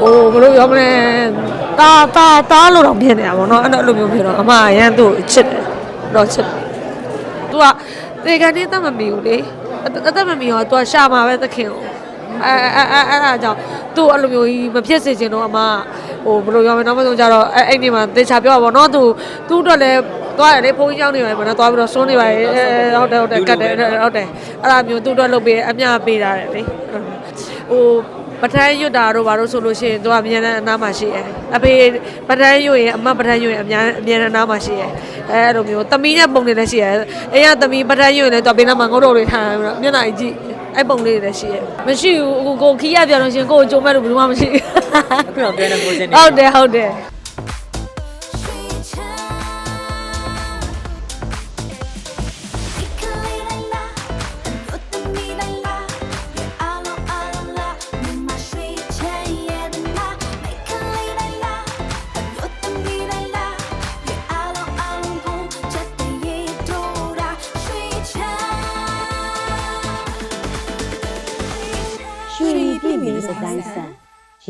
ဟိုဘယ်လိုပြောမလဲတာတာတာလို့တော့ဖြစ်နေတာပေါ့နော်အဲ့လိုမျိုးဖြစ်တော့အမအရန်သူ့ကိုချစ်တယ်တော့ချစ်တယ်သူကတေကန်နေတတ်မမီဘူးလေအအသက်မမီတော့သူကရှာမှာပဲသခင်ကိုအဲအဲအဲအဲ့ဒါကြောင့်သူ့အဲ့လိုမျိုးကြီးမဖြစ်စေချင်တော့အမဟိုဘယ်လိုပြောမလဲနောက်ဆုံးကြတော့အဲ့အဲ့ဒီမှာတေချာပြောပါဘောနော်သူသူ့အတွက်လည်းသွားရတယ်ဘုန်းကြီးကျောင်းနေပါမယ်နော်သွားပြီးတော့စွန်းနေပါရဲ့အဲဟုတ်တယ်ဟုတ်တယ်ကတ်တယ်ဟုတ်တယ်အဲ့ဒါမျိုးသူ့အတွက်လုပ်ပေးအမျှပေးတာတယ်လေဟို ပထန်းရွတ်တာတို့ဘာလို့ဆိုလို့ရှိရင်သူကအမြဲတမ်းအနားမှာရှိတယ်အဖေပထန်းရွတ်ရင်အမပထန်းရွတ်ရင်အများအမြဲတမ်းအနားမှာရှိတယ်အဲအဲ့လိုမျိုးသမီးနဲ့ပုံနေလည်းရှိတယ်အိမ်ကသမီးပထန်းရွတ်ရင်လည်းသူကဘေးနားမှာငုတ်တော်တွေထားပြီးတော့မျက်နှာကြီးကြည့်အဲ့ပုံလေးတွေလည်းရှိတယ်မရှိဘူးကိုကိုခီးရပြန်လို့ရှိရင်ကိုကိုကြုံမဲ့လို့ဘယ်သူမှမရှိဘူးအခုတော့ပြောနေကိုစင်းနေဟုတ်တယ်ဟုတ်တယ်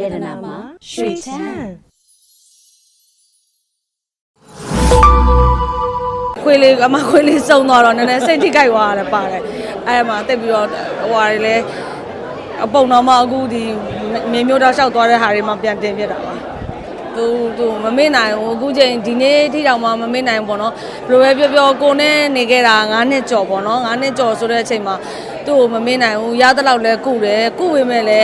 ရေဒနာမှာရွှေချမ်းခွေးလေးအမခွေးလေးစုံသွားတော့နည်းနည်းစိတ်ထိခိုက်သွားရတယ်ပါတယ်အဲ့မှာတက်ပြီးတော့ဟိုဟာတွေလည်းအပုံတော်မှအခုဒီမြေမျိုးတော့လျှောက်သွားတဲ့ဟာတွေမှပြန်တင်ပြတာပါသူသူမမေ့နိုင်ဘူးအခုချိန်ဒီနေ့ထိတောင်မှမမေ့နိုင်ဘူးပေါ့နော်ဘယ်လိုပဲပြောပြောကိုနဲ့နေခဲ့တာ9နှစ်ကျော်ပေါ့နော်9နှစ်ကျော်ဆိုတဲ့အချိန်မှာသူ့ကိုမမေ့နိုင်ဘူးရတဲ့လောက်လဲကုတယ်ကုဝေမဲ့လဲ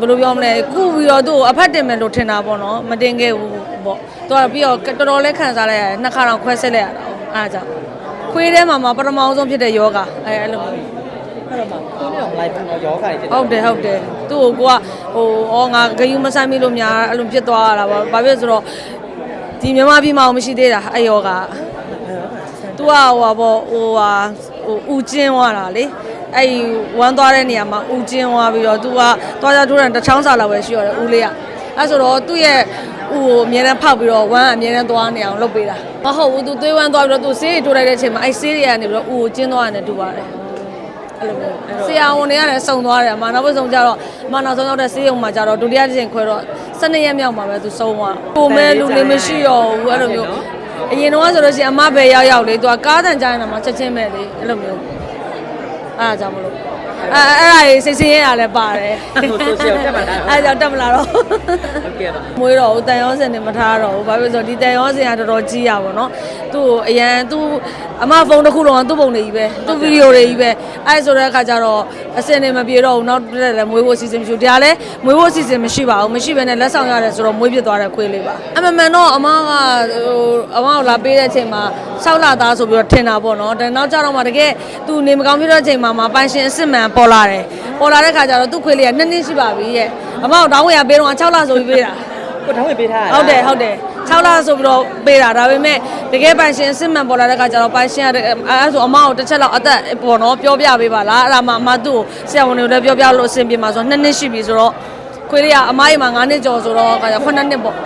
ဘယ်လိုပြောမလဲကုပြီးတော့သူ့ကိုအဖက်တင်မယ်လို့ထင်တာပေါ့နော်မတင်ခဲ့ဘူးပေါ့သူကပြီးတော့တော်တော်လေးခံစားလိုက်ရတယ်နှစ်ခါတော့ခွဲဆက်လိုက်ရတာအားကြောင့်ခွေးထဲမှာမှပထမအောင်ဆုံးဖြစ်တဲ့ယောဂအဲအဲ့လိုမျိုးအဲ့တော့မှကိုနေအောင် live တော့ယောဂတွေဖြစ်ဟုတ်တယ်ဟုတ်တယ်သူ့ကိုကိုကဟိုဩငါဂယုမဆိုင်မိလို့များအဲ့လိုဖြစ်သွားရတာပေါ့ဘာဖြစ်ဆိုတော့ဒီမြန်မာပြည်မှာမရှိသေးတာအဲ့ယောဂသူကဟိုဟာပေါ့ဟိုဟာဟိုဥကျင်းသွားတာလေ အဲ့ဒီဝမ်းသွားတဲ့နေရာမှာဥကျင်းသွားပြီးတော့သူကသွားကြထိုးတယ်တစ်ချောင်းစာလောက်ပဲရှိရတယ်ဦးလေးကအဲ့ဆိုတော့သူ့ရဲ့ဥကိုအမြဲတမ်းဖောက်ပြီးတော့ဝမ်းအမြဲတမ်းသွားနေအောင်လုပ်ပေးတာမဟုတ်ဘူးသူသွေးဝမ်းသွားပြီးတော့သူဆေးတွေထိုးလိုက်တဲ့အချိန်မှာအဲ့ဆေးတွေကနေပြီးတော့ဥကိုကျင်းသွားတယ်တူပါတယ်အဲ့လိုမျိုးဆရာဝန်တွေကလည်းစုံသွားတယ်အမနောက်ဆုံးကြတော့အမနောက်ဆုံးရောက်တဲ့ဆေးရုံမှာကြတော့ဒုတိယတစ်ချိန်ခွဲတော့12ရက်မြောက်မှာပဲသူဆုံးသွားကိုမဲလူလေးမရှိတော့ဘူးအဲ့လိုမျိုးအရင်တော့ဆိုလို့ရှိရင်အမပဲရောက်ရောက်လေသူကကားတန်ကြားနေတာမှာချက်ချင်းပဲလေအဲ့လိုမျိုး အဲ့ဒါကြောင့်မလို့အဲအဲ့ဒါကြီးစိတ်ဆင်းရဲတာလည်းပါတယ်ဟို social တက်မှာလားအဲ့ဒါကြောင့်တက်မလာတော့ဟုတ်ကဲ့ပါမွေးတော့ဘူးတန်ရောစင်နေမထားတော့ဘူးဘာဖြစ်လို့လဲဆိုတော့ဒီတန်ရောစင်ကတော်တော်ကြီးရပါတော့သူ့ကိုအရန်သူ့အမဖုန်းတစ်ခုလုံးကသူ့ပုံတွေကြီးပဲသူ့ဗီဒီယိုတွေကြီးပဲအဲ့ဆိုတဲ့အခါကျတော့ အစင်နေမပြေတော့ဘူးနောက်တက်လည်းမွေးဖို့အစီအစဉ်မရှိဘူးဒါလည်းမွေးဖို့အစီအစဉ်မရှိပါဘူးမရှိဘဲနဲ့လက်ဆောင်ရတယ်ဆိုတော့မွေးပြစ်သွားတဲ့ခွေးလေးပါအမှန်မှန်တော့အမကဟိုအမကိုလာပေးတဲ့အချိန်မှာ၆လသားဆိုပြီးတော့ထင်တာပေါ့နော်ဒါနောက်ကျတော့မှတကယ်သူနေမကောင်းဖြစ်တဲ့အချိန်မှာမှပိုင်ရှင်အစ်စ်မှန်ပေါ်လာတယ်ပေါ်လာတဲ့ခါကျတော့သူ့ခွေးလေးကနှစ်နှစ်ရှိပါပြီရဲ့အမကိုတောင်းဝင်ရပေးတော့6လဆိုပြီးပေးတာ ကိုထောင်းဝင်ပေးထားဟုတ်တယ်ဟုတ်တယ်6လဆိုပြီးတော့ပေးတာဒါပေမဲ့တကယ်ပိုင်ရှင်စစ်မှန်ပေါ်လာတဲ့ခါကျတော့ပိုင်ရှင်ကအဲအဲဆိုအမကိုတစ်ချက်လောက်အသက်ပေါ်တော့ပြောပြပေးပါလားအဲ့ဒါမှအမသူ့ကိုဆရာဝန်တွေကိုလည်းပြောပြလို့အဆင်ပြေမှာဆိုတော့နှစ်နှစ်ရှိပြီဆိုတော့ခွေးလေးကအမကြီးမှာ9နှစ်ကျော်ဆိုတော့ခါကျ9နှစ်ပေါ့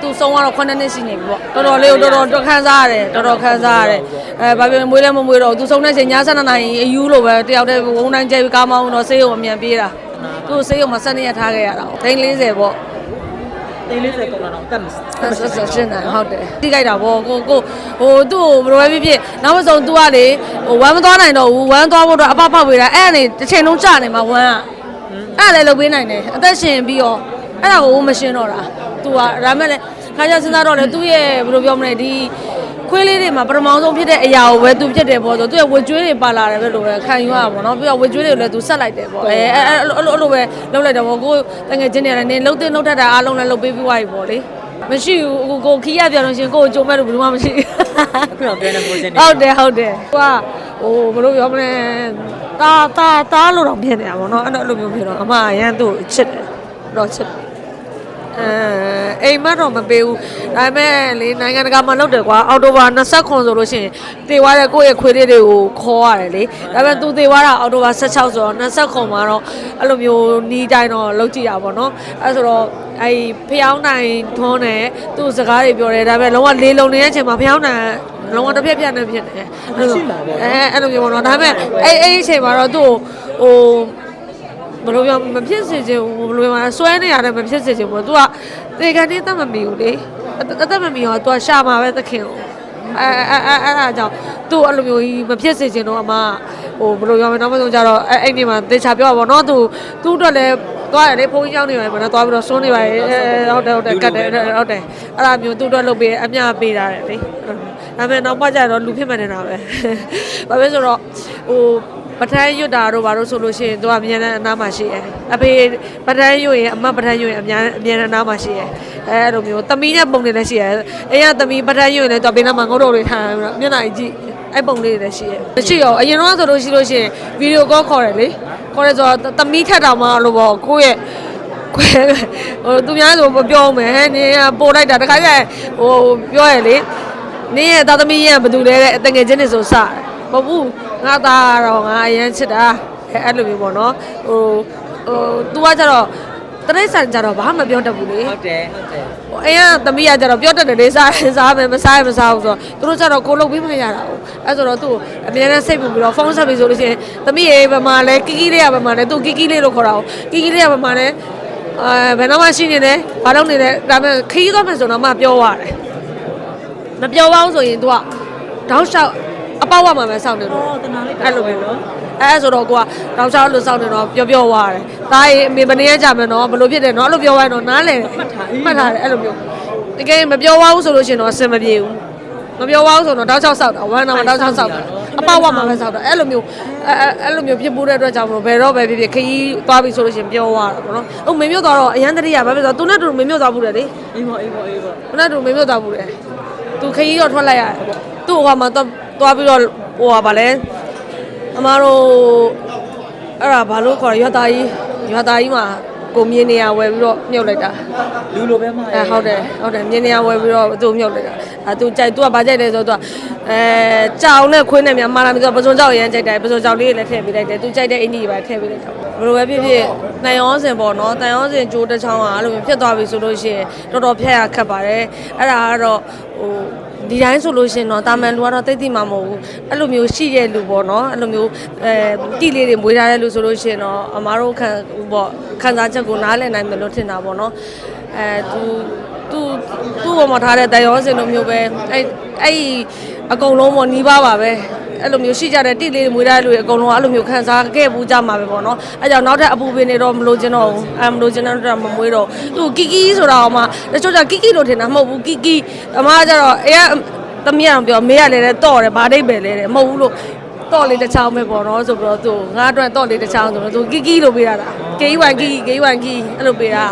သူဆုံးကတော့9နှစ်ရှိနေပြီပေါ့တော်တော်လေးကိုတော်တော်ခန်းစားရတယ်တော်တော်ခန်းစားရတယ်အဲဘာဖြစ်မွေးလဲမမွေးတော့သူဆုံးတဲ့ချိန်ည7နာရီအယူလိုပဲတယောက်တည်းဝုန်းတိုင်းကျဲပြီးကားမောင်းတော့ဆေးရုံအမြန်ပြေးတာသူ့ဆေးရုံမှာ7ရက်ထားခဲ့ရတာဒိန်း40ပေါ့ တိတ်လေးစက်ကောင်တော့တတ်မစဆက်ဆက်ဆက်ရှင်းတယ်ဟုတ်တယ်တိကြိုက်တာဗောကိုကိုဟိုသူ့ကိုဘယ်လိုပဲဖြစ်ဖြစ်နောက်မဆုံး तू ကလေဟိုဝမ်းမသွားနိုင်တော့ဘူးဝမ်းသွားဖို့တော့အပဖောက်ပေးတာအဲ့ဒါနေတစ်ချိန်လုံးကြာနေမှာဝမ်းကအဲ့ဒါလည်းလုပ်ပေးနိုင်တယ်အသက်ရှင်ပြီးတော့အဲ့ဒါကိုမရှင်းတော့တာ तू ကဒါမဲ့လေခါကျစဉ်းစားတော့လေသူ့ရဲ့ဘယ်လိုပြောမလဲဒီ ခွေးလေးတွေမှာပထမဆုံးဖြစ်တဲ့အရာကိုပဲသူဖြစ်တယ်ပေါ့ဆိုသူရဲ့ဝေကျွေးတွေပါလာတယ်ပဲလို့ပဲခံယူရပါဘောနော်ပြီးတော့ဝေကျွေးတွေကိုလည်းသူဆက်လိုက်တယ်ပေါ့အဲအဲအဲ့လိုအဲ့လိုပဲလုပ်လိုက်တယ်ပေါ့ကိုတကယ်ချင်းနေလည်းနေလှုပ်တဲ့လှုပ်ထက်တာအားလုံးလည်းလှုပ်ပေးပြီးွားပြီပေါ့လေမရှိဘူးကိုကိုခီးရပြန်လို့ရှရင်ကိုကိုကြုံမဲ့လို့ဘယ်သူမှမရှိအခုတော့ပြောနေကိုစင်းနေဟုတ်တယ်ဟုတ်တယ်ဟိုကဟိုဘယ်လိုပြောမလဲတာတာတာလို့တော့ဖြစ်နေတာပေါ့နော်အဲ့လိုမျိုးဖြစ်တော့အမအရန်သူ့ကိုချစ်တယ်တော့ချစ်တယ်အဲ အိမ်မက်တော့မပေးဘူးဒါပေမဲ့လေနိုင်ငံတကာမှာလုပ်တယ်ကွာအော်တိုဘာ20ခွန်ဆိုလို့ရှိရင်တေသွားတဲ့ကိုယ့်ရဲ့ခွေးလေးတွေကိုခေါ်ရတယ်လေဒါပေမဲ့သူတေသွားတာအော်တိုဘာ16ဆိုတော့20ခွန်မှာတော့အဲ့လိုမျိုးနီးတိုင်းတော့လုပ်ကြည့်ရပါတော့အဲ့ဆိုတော့အဲ့ဖျောင်းနိုင်ထွန်းတယ်သူ့စကားတွေပြောတယ်ဒါပေမဲ့လုံးဝလေးလုံးနေတဲ့အချိန်မှာဖျောင်းနိုင်လုံးဝတစ်ပြက်ပြက်နဲ့ဖြစ်တယ်အဲအဲ့လိုမျိုးပေါ့နော်ဒါပေမဲ့အဲ့အဲ့ဒီအချိန်မှာတော့သူ့ကိုဟိုဘယ်လိုပြောမဖြစ်စေချင်ဘူးဘယ်လိုပြောမလဲစွဲနေရတယ်မဖြစ်စေချင်ဘူး तू က တေကန်နေတတ်မမီဘူးလေအသက်မမီရောသူကရှာမှာပဲသခင်ကိုအဲအဲအဲအဲ့ဒါကြောင့်သူ့အဲ့လိုမျိုးကြီးမဖြစ်စေချင်တော့အမဟိုဘယ်လိုရောမလဲနောက်ဆုံးကြတော့အဲ့အဲ့ဒီမှာတေချာပြောပါဘောနော်သူသူ့အတွက်လည်းသွားရလေဖုန်းကြီးရောက်နေပါမယ်နော်သွားပြီးတော့ဆွန်းနေပါရဲ့ဟုတ်တယ်ဟုတ်တယ်ကတ်တယ်ဟုတ်တယ်အဲ့ဒါမျိုးသူ့အတွက်လုပ်ပေးအမျှပေးတာလေဒါပေမဲ့နောက်မှကျတော့လူဖြစ်မှန်နေတာပဲဘာဖြစ်ဆိုတော့ဟို ပထန်းရွတ်တာတို့ဘာလို့ဆိုလို့ရှိရင်သူကအမြန်နဲ့အနားမှာရှိတယ်အဖေပထန်းရွတ်ရင်အမပထန်းရွတ်ရင်အမြန်အမြန်နဲ့အနားမှာရှိတယ်အဲအဲ့လိုမျိုးသမီးနဲ့ပုံတွေလည်းရှိတယ်အဲရသမီးပထန်းရွတ်ရင်လည်းသူကဘေးနားမှာငုတ်တော့တွေထားပြီးတော့မျက်နှာကြီးကြည့်အဲ့ပုံလေးတွေလည်းရှိတယ်မရှိရောအရင်တော့ဆိုလို့ရှိလို့ရှိရင်ဗီဒီယိုကောခေါ်တယ်လေခေါ်တယ်ဆိုတော့သမီးထက်တောင်မှလို့ပေါ့ကိုယ့်ရဲ့ခွဲဟိုသူများဆိုမပြောမယ်ဟဲ့နင်ကပို့လိုက်တာတခါကျရင်ဟိုပြောရလေနင်ရဲ့သားသမီးရဲ့ဘယ်သူလဲတဲ့တငယ်ချင်းတွေဆိုစတယ်မဟုတ်ဘူး ငါသားတော့ငါအရင်ချစ်တာအဲအဲ့လိုမျိုးပေါ့နော်ဟိုဟို तू ကကျတော့တရိတ်ဆန်ကျတော့ဘာမှမပြောတတ်ဘူးလေဟုတ်တယ်ဟုတ်တယ်ဟိုအိမ်ကသမီးကကျတော့ပြောတတ်တယ်လေစားရင်စားမယ်မစားရင်မစားဘူးဆိုတော့သူတို့ကျတော့ကိုလုတ်ပြီးမရတာဟုတ်အဲ့ဆိုတော့သူ့ကိုအမြဲတမ်းစိတ်ပူပြီးတော့ဖုန်းဆက်ပြီးဆိုလို့ရှိရင်သမီးရေဘယ်မှာလဲကီကီလေးကဘယ်မှာလဲသူကီကီလေးလို့ခေါ်တာဟုတ်ကီကီလေးကဘယ်မှာလဲအဲဘယ်တော့မှရှိနေလဲဘာလို့နေလဲဒါပေမဲ့ခီးသွားမယ်ဆိုတော့မှပြောရတယ်မပြောပါဘူးဆိုရင် तू ကတောက်လျှောက်အ ပေါက်ဝမှာပဲစောင့်နေလို့အော်တနာလေးအဲ့လိုပဲနော်အဲ့ဆိုတော့ကိုကတောက်ချောက်လို့စောင့်နေတော့ပြောပြောသွားတယ်။ဒါရင်အမေမနေရကြမယ်နော်ဘယ်လိုဖြစ်တယ်နော်အဲ့လိုပြောသွားရင်တော့နားလဲမှတ်ထားမှတ်ထားတယ်အဲ့လိုမျိုးတကယ်မပြောသွားဘူးဆိုလို့ရှိရင်တော့အဆင်မပြေဘူးမပြောသွားဘူးဆိုတော့တောက်ချောက်စောက်တာဝမ်းနာမှာတောက်ချောက်စောက်တာအပေါက်ဝမှာပဲစောက်တာအဲ့လိုမျိုးအဲ့အဲ့လိုမျိုးဖြစ်ပိုးတဲ့အတွက်ကြောင့်မလို့ဘယ်တော့ပဲဖြစ်ဖြစ်ခရီးသွားပြီဆိုလို့ရှိရင်ပြောသွားတာပေါ့နော်။ဟုတ်မေမျိုးသွားတော့အရန်တရိယာပဲပဲဆိုတော့သူနဲ့တူမေမျိုးသွားဘူးတယ်လေအေးပေါ့အေးပေါ့အေးပေါ့။သူနဲ့တူမေမျိုးသွားဘူးတယ်။သူခရီးတော့ထွက်လိုက်ရတယ်ပေါ့။သူ့ဟိုမှာ သွားပြီးတော့ဟိုဟာဗာလဲအမားတို့အဲ့ဒါဘာလို့ခေါ်ရရွာသားကြီးရွာသားကြီးမှာကိုမြင်းနေရဝယ်ပြီးတော့မြုပ်လိုက်တာလူလိုပဲမှာအဲဟုတ်တယ်ဟုတ်တယ်မြင်းနေရဝယ်ပြီးတော့သူ့မြုပ်လိုက်တာအဲသူကြိုက်သူကဘာကြိုက်လဲဆိုတော့သူကအဲကြောင်နဲ့ခွင်းနဲ့များမာလာပြီးတော့ပစုံကြောက်ရမ်းကြိုက်တယ်ပစုံကြောက်လေးတွေလည်းထည့်ပေးလိုက်တယ်သူကြိုက်တဲ့အင်ကြီးတွေပါထည့်ပေးလိုက်တာဘယ်လိုပဲဖြစ်ဖြစ်တန်ရောစင်ပေါ့နော်တန်ရောစင်ကြိုးတစ်ချောင်းကအဲ့လိုမျိုးဖြစ်သွားပြီဆိုလို့ရှိရင်တော်တော်ဖျက်ရခက်ပါတယ်အဲ့ဒါကတော့ဟိုဒီတိုင်းဆိုလို့ရှိရင်တော့တာမန်လူကတော့တိတ်တိမှမဟုတ်ဘူးအဲ့လိုမျိုးရှိတဲ့လူပေါ့နော်အဲ့လိုမျိုးအဲတိလေးတွေမွေးထားတဲ့လူဆိုလို့ရှိရင်တော့အမားတို့ခံဟိုပေါ့ခံစားချက်ကိုနားလည်နိုင်မယ်လို့ထင်တာပေါ့နော်အဲသူသူသူ့ ပေါ်မှာထားတဲ့တန်ရောစင်လိုမျိုးပဲအဲ့အဲ့အကုန်လုံးပေါ့နီးပါးပါပဲအဲ့လိုမျိုးရှိကြတဲ့တိလေးတွေမွေးထားတဲ့လူတွေအကုန်လုံးကအဲ့လိုမျိုးခံစားခဲ့ဘူးကြမှာပဲပေါ့နော်အဲ့ကြောင့်နောက်ထပ်အပူပင်တွေတော့မလို့ခြင်းတော့ဘူးအဲမလို့ခြင်းတော့မမွေးတော့သူကီကီဆိုတာကမှတချို့ကကီကီလို့ထင်တာမဟုတ်ဘူးကီကီအမကကျတော့အဲကသမီးအောင်ပြောမေးရလေတဲ့တော့တယ်ဘာဒိတ်ပဲလဲတဲ့မဟုတ်ဘူးလို့တော့လေးတစ်ချောင်းပဲပေါ့နော်ဆိုပြီးတော့သူငါအတွက်တော့လေးတစ်ချောင်းဆိုတော့သူကီကီလို့ပေးရတာ K1 ကီ K1 ကီအဲ့လိုပေးတာ